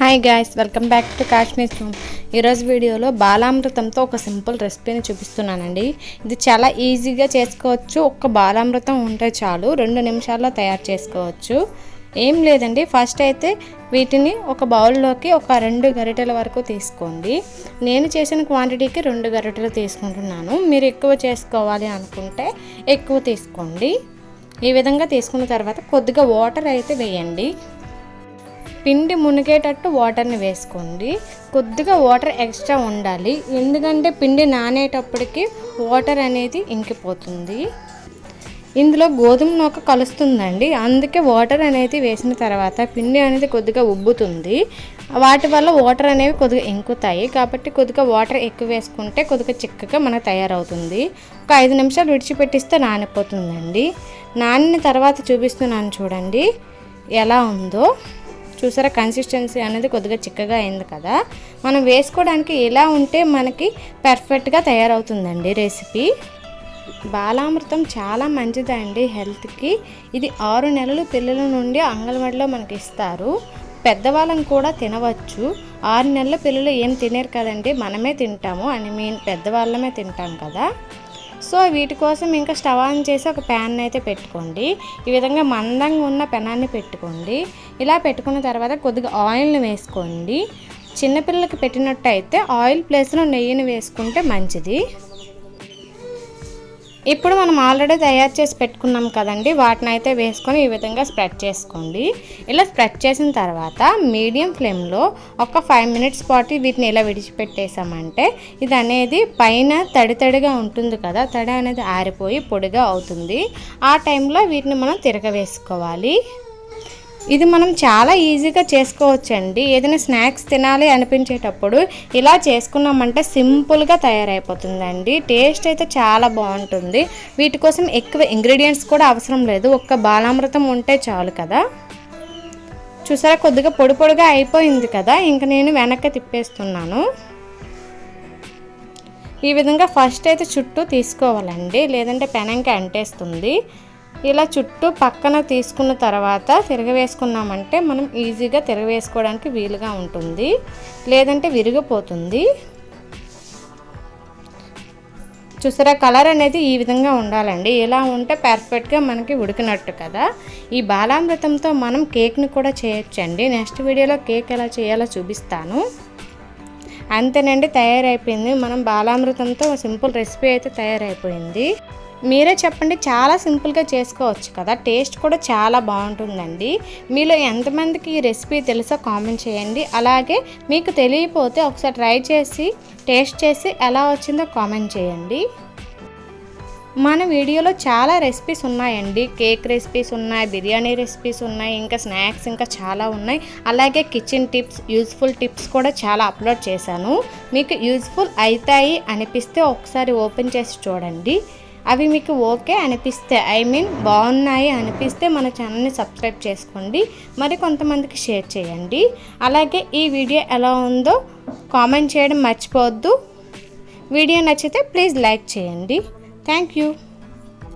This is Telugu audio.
Hi guys welcome back to Kashmir home ఈరోజు వీడియోలో బాలామృతంతో ఒక సింపుల్ రెసిపీని చూపిస్తున్నానండి. ఇది చాలా ఈజీగా చేసుకోవచ్చు. ఒక్క బాలామృతం ఉంటే చాలు. రెండు నిమిషాల్లో తయారు చేసుకోవచ్చు. ఏం లేదండి. ఫస్ట్ అయితే వీటిని ఒక బౌల్లోకి ఒక రెండు గరిటెల వరకు తీసుకోండి. నేను చేసిన క్వాంటిటీకి రెండు గరిటెలు తీసుకుంటున్నాను. మీరు ఎక్కువ చేసుకోవాలి అనుకుంటే ఎక్కువ తీసుకోండి. ఈ విధంగా తీసుకున్న తర్వాత కొద్దిగా వాటర్ అయితే వేయండి. పిండి మునిగేటట్టు వాటర్ని వేసుకోండి. కొద్దిగా వాటర్ ఎక్స్ట్రా ఉండాలి. ఎందుకంటే పిండి నానేటప్పటికి వాటర్ అనేది ఇంకిపోతుంది. ఇందులో గోధుమ నూక కలుస్తుందండి. అందుకే వాటర్ అనేది వేసిన తర్వాత పిండి అనేది కొద్దిగా ఉబ్బుతుంది. వాటి వల్ల వాటర్ అనేవి కొద్దిగా ఇంకుతాయి. కాబట్టి కొద్దిగా వాటర్ ఎక్కువ వేసుకుంటే కొద్దిగా చిక్కగా మనకు తయారవుతుంది. ఒక ఐదు నిమిషాలు విడిచిపెట్టిస్తే నానిపోతుందండి. నానిన తర్వాత చూపిస్తున్నాను చూడండి. ఎలా ఉందో. చూసారా? కన్సిస్టెన్సీ అనేది కొద్దిగా చిక్కగా అయింది కదా. మనం వేసుకోవడానికి ఎలా ఉంటే మనకి పర్ఫెక్ట్గా తయారవుతుందండి రెసిపీ బాలామృతం చాలా మంచిదండి హెల్త్కి ఇది ఆరు నెలలు పిల్లల నుండి అంగన్వాడిలో మనకి ఇస్తారు. పెద్దవాళ్ళం కూడా తినవచ్చు. ఆరు నెలల పిల్లలు ఏం తినరు కదండి? మనమే తింటాము. అని మీన్ పెద్దవాళ్ళమే తింటాం కదా. సో వీటి కోసం ఇంకా స్టవ్ ఆన్ చేసి ఒక ప్యాన్ అయితే పెట్టుకోండి. ఈ విధంగా మందంగా ఉన్న పెనాన్ని పెట్టుకోండి. ఇలా పెట్టుకున్న తర్వాత కొద్దిగా ఆయిల్ని వేసుకోండి. చిన్నపిల్లలకి పెట్టినట్టయితే ఆయిల్ ప్లేస్లో నెయ్యిని వేసుకుంటే మంచిది. ఇప్పుడు మనం ఆల్రెడీ తయారు చేసి పెట్టుకున్నాం కదండి. వాటిని అయితే వేసుకొని ఈ విధంగా స్ప్రెడ్ చేసుకోండి. ఇలా స్ప్రెడ్ చేసిన తర్వాత మీడియం ఫ్లేమ్లో ఒక ఫైవ్ మినిట్స్ పాటు వీటిని ఇలా విడిచిపెట్టేసామంటే ఇది అనేది పైన తడి తడిగా ఉంటుంది కదా తడి అనేది ఆరిపోయి పొడిగా అవుతుంది. ఆ టైంలో వీటిని మనం తిరగవేసుకోవాలి. ఇది మనం చాలా ఈజీగా చేసుకోవచ్చండి. ఏదైనా స్నాక్స్ తినాలి అనిపించేటప్పుడు ఇలా చేసుకున్నామంటే సింపుల్గా తయారైపోతుందండి. టేస్ట్ అయితే చాలా బాగుంటుంది. వీటి కోసం ఎక్కువ ఇంగ్రీడియంట్స్ కూడా అవసరం లేదు. ఒక్క బాలామృతం ఉంటే చాలు కదా. చూసారా? కొద్దిగా పొడి పొడిగా అయిపోయింది కదా. ఇంక నేను వెనక్కి తిప్పేస్తున్నాను. ఈ విధంగా ఫస్ట్ అయితే చుట్టూ తీసుకోవాలండి. లేదంటే పెనంకి అంటేస్తుంది. ఇలా చుట్టూ పక్కన తీసుకున్న తర్వాత తిరగవేసుకున్నామంటే మనం ఈజీగా తిరగవేసుకోవడానికి వీలుగా ఉంటుంది. లేదంటే విరిగిపోతుంది. చూసారా? కలర్ అనేది ఈ విధంగా ఉండాలండి. ఇలా ఉంటే పర్ఫెక్ట్గా మనకి ఉడికినట్టు కదా. ఈ బాలామృతంతో మనం కేక్ని కూడా చేయొచ్చండి. నెక్స్ట్ వీడియోలో కేక్ ఎలా చేయాలో చూపిస్తాను. అంతేనండి తయారైపోయింది. మనం బాలామృతంతో సింపుల్ రెసిపీ అయితే తయారైపోయింది. మీరే చెప్పండి చాలా సింపుల్గా చేసుకోవచ్చు కదా. టేస్ట్ కూడా చాలా బాగుంటుందండి. మీలో ఎంతమందికి ఈ రెసిపీ తెలుసో కామెంట్ చేయండి. అలాగే మీకు తెలియకపోతే ఒకసారి ట్రై చేసి టేస్ట్ చేసి ఎలా వచ్చిందో కామెంట్ చేయండి. మన వీడియోలో చాలా రెసిపీస్ ఉన్నాయండి. కేక్ రెసిపీస్ ఉన్నాయి బిర్యానీ రెసిపీస్ ఉన్నాయి ఇంకా స్నాక్స్ ఇంకా చాలా ఉన్నాయి. అలాగే కిచెన్ టిప్స్ యూజ్ఫుల్ టిప్స్ కూడా చాలా అప్లోడ్ చేశాను. మీకు యూజ్ఫుల్ అవుతాయి అనిపిస్తే ఒకసారి ఓపెన్ చేసి చూడండి. అవి మీకు ఓకే అనిపిస్తే ఐ మీన్ బాగున్నాయి అనిపిస్తే మన ఛానల్ని సబ్స్క్రైబ్ చేసుకోండి. మరి కొంతమందికి షేర్ చేయండి. అలాగే ఈ వీడియో ఎలా ఉందో కామెంట్ చేయడం మర్చిపోవద్దు. వీడియో నచ్చితే ప్లీజ్ లైక్ చేయండి. Thank you.